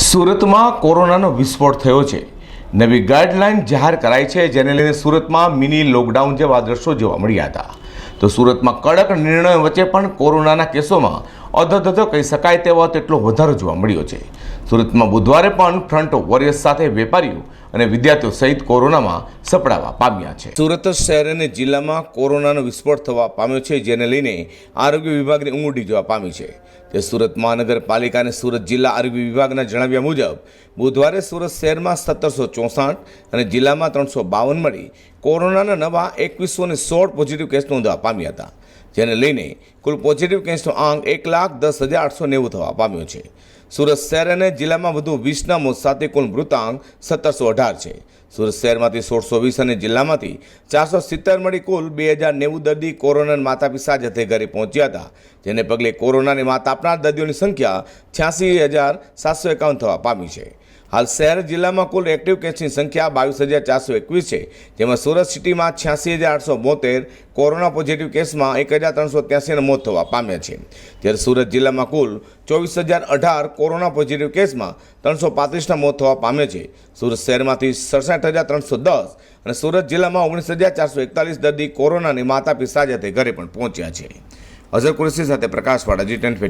સુરતમાં કોરોનાનો વિસ્ફોટ થયો છે. નવી ગાઈડલાઈન જાહેર કરાઈ છે, જેને લઈને સુરતમાં મિની લોકડાઉન જેવા દ્રશ્યો જોવા મળ્યા હતા. તો સુરતમાં કડક નિર્ણયો વચ્ચે પણ કોરોનાના કેસોમાં અધધધો કહી શકાય તેવો તેટલો વધારો જોવા મળ્યો છે. સુરતમાં બુધવારે પણ ફ્રન્ટ વોરિયર્સ સાથે વેપારીઓ અને વિદ્યાર્થીઓ સહિત કોરોનામાં સપડાવા પામ્યા છે. સુરત શહેર અને જિલ્લામાં કોરોનાનો વિસ્ફોટ થવા પામ્યો છે, જેને લઈને આરોગ્ય વિભાગની ઊંઘડી જોવા પામી છે. તે સુરત મહાનગરપાલિકા અને સુરત જિલ્લા આરોગ્ય વિભાગના જણાવ્યા મુજબ, બુધવારે સુરત શહેરમાં સત્તરસો ચોસઠ અને જિલ્લામાં ત્રણસો બાવન મળી કોરોનાના નવા એકવીસો ને સોળ પોઝિટિવ કેસ નોંધવા પામ્યા હતા. જેને લઈને કુલ પોઝિટિવ કેસનો આંક એક લાખ દસ હજાર આઠસો નેવું થવા પામ્યો છે. સુરત શહેર અને જિલ્લામાં વધુ વીસના મોત સાથે કુલ મૃતાંક સત્તરસો અઢાર છે. સુરત શહેરમાંથી સોળસો વીસ અને જિલ્લામાંથી ચારસો સિત્તેર મળી કુલ બે હજાર નેવું દર્દી કોરોનાના માતા પિતા જથે ઘરે પહોંચ્યા હતા, જેને પગલે કોરોનાની માત આપનાર દર્દીઓની સંખ્યા છ્યાસી હજાર સાતસો એકાવન થવા પામી છે. હાલ શહેર જિલ્લામાં કુલ એક્ટિવ કેસની સંખ્યા બાવીસ હજાર ચારસો એકવીસ છે, જેમાં સુરત સિટીમાં છ્યાસી હજાર આઠસો બોતેર કોરોના પોઝિટિવ કેસમાં એક હજાર ત્રણસો ત્યાસીના મોત થવા પામ્યા છે. જ્યારે સુરત જિલ્લામાં કુલ ચોવીસ હજાર અઢાર કોરોના પોઝિટિવ કેસમાં ત્રણસો પાંત્રીસના મોત થવા પામ્યા છે. સુરત શહેરમાંથી સડસઠ હજાર ત્રણસો દસ અને સુરત જિલ્લામાં ઓગણીસ હજાર ચારસો એકતાલીસ દર્દી કોરોનાની માતા પિતા સાથે ઘરે પણ પહોંચ્યા છે. અઝર કુરેશી સાથે પ્રકાશવાળા જી ટેન્ટ